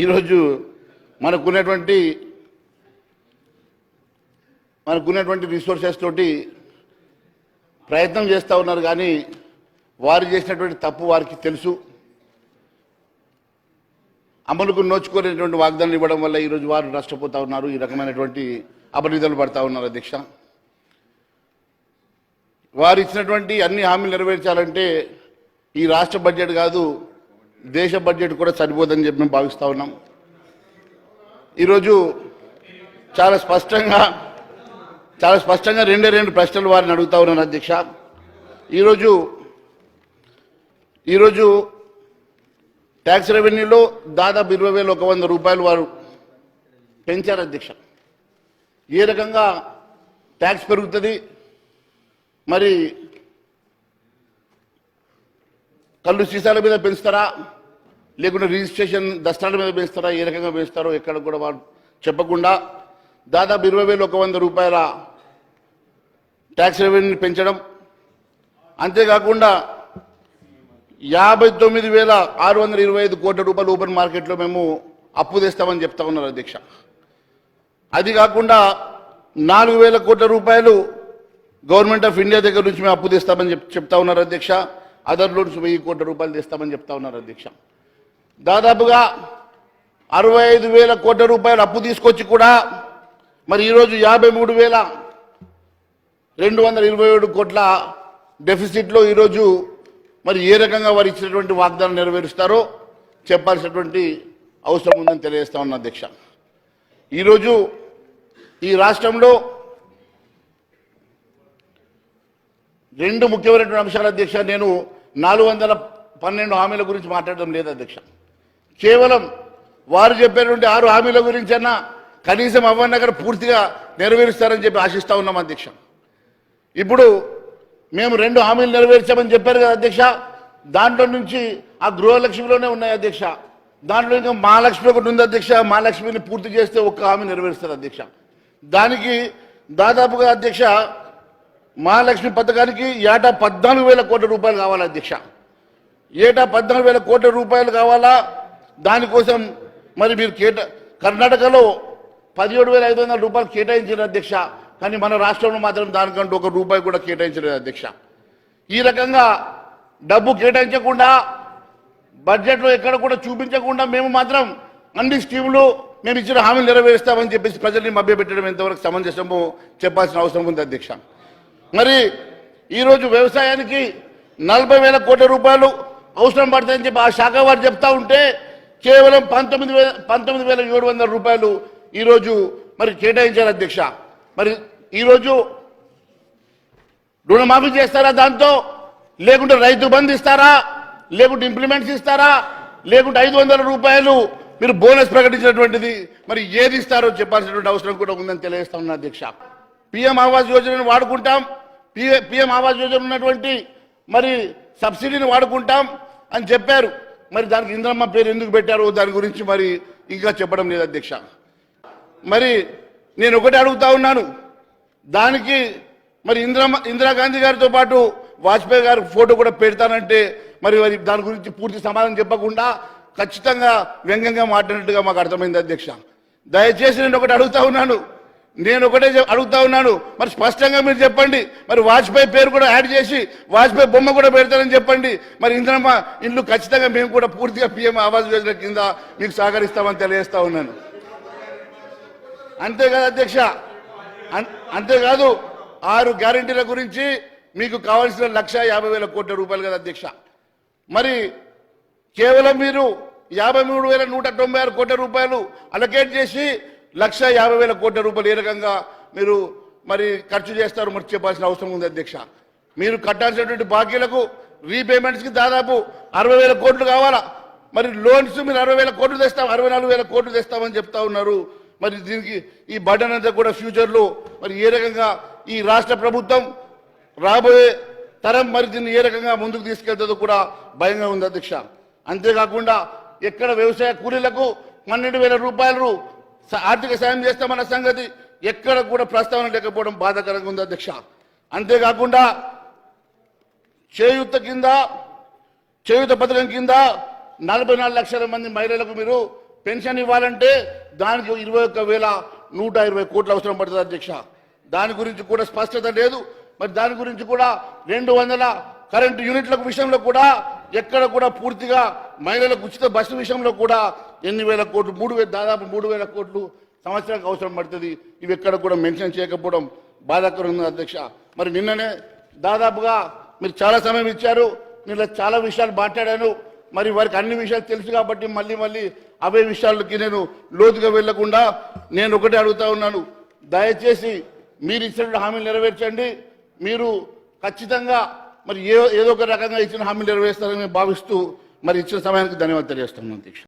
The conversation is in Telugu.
ఈరోజు మనకున్నటువంటి మనకున్నటువంటి రిసోర్సెస్ తోటి ప్రయత్నం చేస్తూ ఉన్నారు కానీ వారు చేసినటువంటి తప్పు వారికి తెలుసు. అమలుకు నోచుకోలేనటువంటి వాగ్దానాలు ఇవ్వడం వల్ల ఈరోజు వారు నష్టపోతూ ఉన్నారు. ఈ రకమైనటువంటి అపరిధులు పడతా ఉన్నారు అధ్యక్ష. వారు ఇచ్చినటువంటి అన్ని హామీలు నెరవేర్చాలంటే ఈ రాష్ట్ర బడ్జెట్ కాదు దేశ బడ్జెట్ కూడా సరిపోదని చెప్పి మేము భావిస్తూ ఉన్నాం. ఈరోజు చాలా స్పష్టంగా చాలా స్పష్టంగా రెండే రెండు ప్రశ్నలు వారిని అడుగుతా ఉన్నాను అధ్యక్ష. ఈరోజు ఈరోజు ట్యాక్స్ రెవెన్యూలో దాదాపు ఇరవై వేల ఒక వంద రూపాయలు వారు పెంచారు అధ్యక్ష. ఏ రకంగా ట్యాక్స్ పెరుగుతుంది? మరి కళ్ళు సీసాల మీద పెంచుతారా? లేకుంటే రిజిస్ట్రేషన్ దస్తాల మీద పెంచుతారా ఏ రకంగా పెంచుతారో ఎక్కడ కూడా వారు చెప్పకుండా దాదాపు ఇరవై వేల ఒక వంద రూపాయల ట్యాక్స్ రెవెన్యూ పెంచడం. అంతేకాకుండా యాభై తొమ్మిది వేల ఆరు వందల ఇరవై ఐదు కోట్ల రూపాయలు ఓపెన్ మార్కెట్లో మేము అప్పు తెస్తామని చెప్తా ఉన్నారు అధ్యక్ష. అది కాకుండా నాలుగు వేల కోట్ల రూపాయలు గవర్నమెంట్ ఆఫ్ ఇండియా దగ్గర నుంచి మేము అప్పు తెస్తామని చెప్ చెప్తా ఉన్నారు అధ్యక్ష. అదర్ లోన్స్ వెయ్యి కోట్ల రూపాయలు తెస్తామని చెప్తా ఉన్నారు అధ్యక్ష. దాదాపుగా అరవై ఐదు వేల కోట్ల రూపాయలు అప్పు తీసుకొచ్చి కూడా మరి ఈరోజు యాభై మూడు వేల రెండు వందల ఇరవై ఏడు కోట్ల డెఫిసిట్లో ఈరోజు మరి ఏ రకంగా వారు ఇచ్చినటువంటి వాగ్దానం నెరవేరుస్తారో చెప్పాల్సినటువంటి అవసరం ఉందని తెలియజేస్తా ఉన్నా అధ్యక్ష. ఈరోజు ఈ రాష్ట్రంలో రెండు ముఖ్యమైనటువంటి అంశాల అధ్యక్ష నేను నాలుగు వందల పన్నెండు హామీల గురించి మాట్లాడడం లేదు అధ్యక్ష. కేవలం వారు చెప్పినటువంటి ఆరు హామీల గురించన్నా కనీసం కనీసం అక్కడ పూర్తిగా నెరవేరుస్తారని చెప్పి ఆశిస్తా ఉన్నాం అధ్యక్ష. ఇప్పుడు మేము రెండు హామీలు నెరవేర్చామని చెప్పారు కదా అధ్యక్ష. దాంట్లో నుంచి ఆ గృహలక్ష్మిలోనే ఉన్నాయి అధ్యక్ష. దాంట్లో ఇంకా మహాలక్ష్మి ఒకటి ఉంది అధ్యక్ష. మహాలక్ష్మిని పూర్తి చేస్తే ఒక్క హామీ నెరవేరుస్తారు అధ్యక్ష. దానికి దాదాపుగా అధ్యక్ష మహాలక్ష్మి పథకానికి ఏటా పద్నాలుగు వేల కోట్ల రూపాయలు కావాలి అధ్యక్ష. ఏటా పద్నాలుగు వేల కోట్ల రూపాయలు కావాలా? దానికోసం మరి మీరు కేట కర్ణాటకలో పదిహేడు వేల ఐదు వందల రూపాయలు కేటాయించిన అధ్యక్ష కానీ మన రాష్ట్రంలో మాత్రం దానికంటూ ఒక రూపాయి కూడా కేటాయించలేదు అధ్యక్ష. ఈ రకంగా డబ్బు కేటాయించకుండా బడ్జెట్లో ఎక్కడ కూడా చూపించకుండా మేము మాత్రం అన్ని స్కీములు మేము ఇచ్చిన హామీలు నెరవేరుస్తామని చెప్పేసి ప్రజల్ని మభ్యపెట్టడం ఎంతవరకు సమంజసము చెప్పాల్సిన అవసరం ఉంది అధ్యక్ష. మరి ఈరోజు వ్యవసాయానికి నలభై వేల కోట్ల రూపాయలు అవసరం పడతాయని చెప్పి ఆ శాఖ వారు చెప్తా ఉంటే కేవలం పంతొమ్మిది వేల పంతొమ్మిది వేల ఏడు వందల రూపాయలు ఈరోజు మరి కేటాయించారు అధ్యక్ష. మరి ఈరోజు రుణమాఫీ చేస్తారా దాంతో? లేకుంటే రైతు బంధు ఇస్తారా? లేకుంటే ఇంప్లిమెంట్స్ ఇస్తారా? లేకుంటే ఐదు వందల రూపాయలు మీరు బోనస్ ప్రకటించినటువంటిది మరి ఏది ఇస్తారో చెప్పాల్సినటువంటి అవసరం కూడా ఉందని తెలియజేస్తా ఉన్నా అధ్యక్ష. పిఎం ఆవాస్ యోజనను వాడుకుంటాం. పిఎం ఆవాస్ యోజన ఉన్నటువంటి మరి సబ్సిడీని వాడుకుంటాం అని చెప్పారు. మరి దానికి ఇంద్రమ్మ పేరు ఎందుకు పెట్టారో దాని గురించి మరి ఇంకా చెప్పడం లేదు అధ్యక్ష. మరి నేను ఒకటి అడుగుతా ఉన్నాను. దానికి మరి ఇంద్రమ్మ ఇందిరాగాంధీ గారితో పాటు వాజ్పేయి గారి ఫోటో కూడా పెడతానంటే మరి మరి దాని గురించి పూర్తి సమాధానం చెప్పకుండా ఖచ్చితంగా వ్యంగ్యంగా మాట్లాడినట్టుగా మాకు అర్థమైంది అధ్యక్ష. దయచేసి నేను ఒకటి అడుగుతా ఉన్నాను. నేను ఒకటే అడుగుతా ఉన్నాను. మరి స్పష్టంగా మీరు చెప్పండి. మరి వాజ్పేయి పేరు కూడా యాడ్ చేసి వాజ్పేయి బొమ్మ కూడా పెడతారని చెప్పండి. మరి ఇంద్రమ్మ ఇల్లు ఖచ్చితంగా మేము కూడా పూర్తిగా పిఎం ఆవాస్ యోజన కింద మీకు సహకరిస్తామని తెలియజేస్తా ఉన్నాను. అంతే అధ్యక్ష అంతేకాదు ఆరు గ్యారంటీల గురించి మీకు కావాల్సిన లక్ష యాభై వేల కోట్ల రూపాయలు కదా అధ్యక్ష. మరి కేవలం మీరు యాభై మూడు వేల నూట తొంభై ఆరు కోట్ల రూపాయలు అలకేట్ చేసి లక్ష యాభై వేల కోట్ల రూపాయలు ఏ రకంగా మీరు మరి ఖర్చు చేస్తారు మరి చెప్పాల్సిన అవసరం ఉంది అధ్యక్ష. మీరు కట్టాల్సినటువంటి బాకీలకు రీపేమెంట్స్కి దాదాపు అరవై వేల కోట్లు కావాలా? మరి లోన్స్ మీరు అరవై వేల కోట్లు తెస్తాం అరవై నాలుగు వేల కోట్లు తెస్తామని చెప్తా ఉన్నారు. మరి దీనికి ఈ బటన్ అంతా కూడా ఫ్యూచర్లో మరి ఏ రకంగా ఈ రాష్ట్ర ప్రభుత్వం రాబోయే తరం మరి దీన్ని ఏ రకంగా ముందుకు తీసుకెళ్తుందో కూడా భయంగా ఉంది అధ్యక్ష. అంతేకాకుండా ఎక్కడ వ్యవసాయ కూలీలకు పన్నెండు వేల రూపాయలు ఆర్థిక సాయం చేస్తామన్న సంగతి ఎక్కడ కూడా ప్రస్తావన లేకపోవడం బాధాకరంగా ఉంది అధ్యక్ష. అంతేకాకుండా చేయూత కింద చేయూత పథకం కింద నలభై నాలుగు లక్షల మంది మహిళలకు మీరు పెన్షన్ ఇవ్వాలంటే దానికి ఇరవై ఒక్క వేల నూట ఇరవై కోట్లు అవసరం పడుతుంది అధ్యక్ష. దాని గురించి కూడా స్పష్టత లేదు. మరి దాని గురించి కూడా రెండు వందల కరెంటు యూనిట్ల విషయంలో కూడా ఎక్కడ కూడా పూర్తిగా మహిళలకు ఉచిత బస్సు విషయంలో కూడా ఎన్ని వేల కోట్లు? మూడు వేల దాదాపు మూడు వేల కోట్లు సంవత్సరానికి అవసరం పడుతుంది. ఇవి ఎక్కడ కూడా మెన్షన్ చేయకపోవడం బాధాకరంగా అధ్యక్ష. మరి నిన్ననే దాదాపుగా మీరు చాలా సమయం ఇచ్చారు. నేను చాలా విషయాలు మాట్లాడాను. మరి వారికి అన్ని విషయాలు తెలుసు కాబట్టి మళ్ళీ మళ్ళీ అవే విషయాలకి నేను లోతుగా వెళ్ళకుండా నేను ఒకటే అడుగుతా ఉన్నాను. దయచేసి మీరు ఇచ్చిన హామీలు నెరవేర్చండి. మీరు ఖచ్చితంగా మరి ఏ ఏదో ఒక రకంగా ఇచ్చిన హామీలు నెరవేరుస్తారని భావిస్తూ మరి ఇచ్చిన సమయానికి ధన్యవాదాలు తెలియజేస్తున్నాను అధ్యక్ష.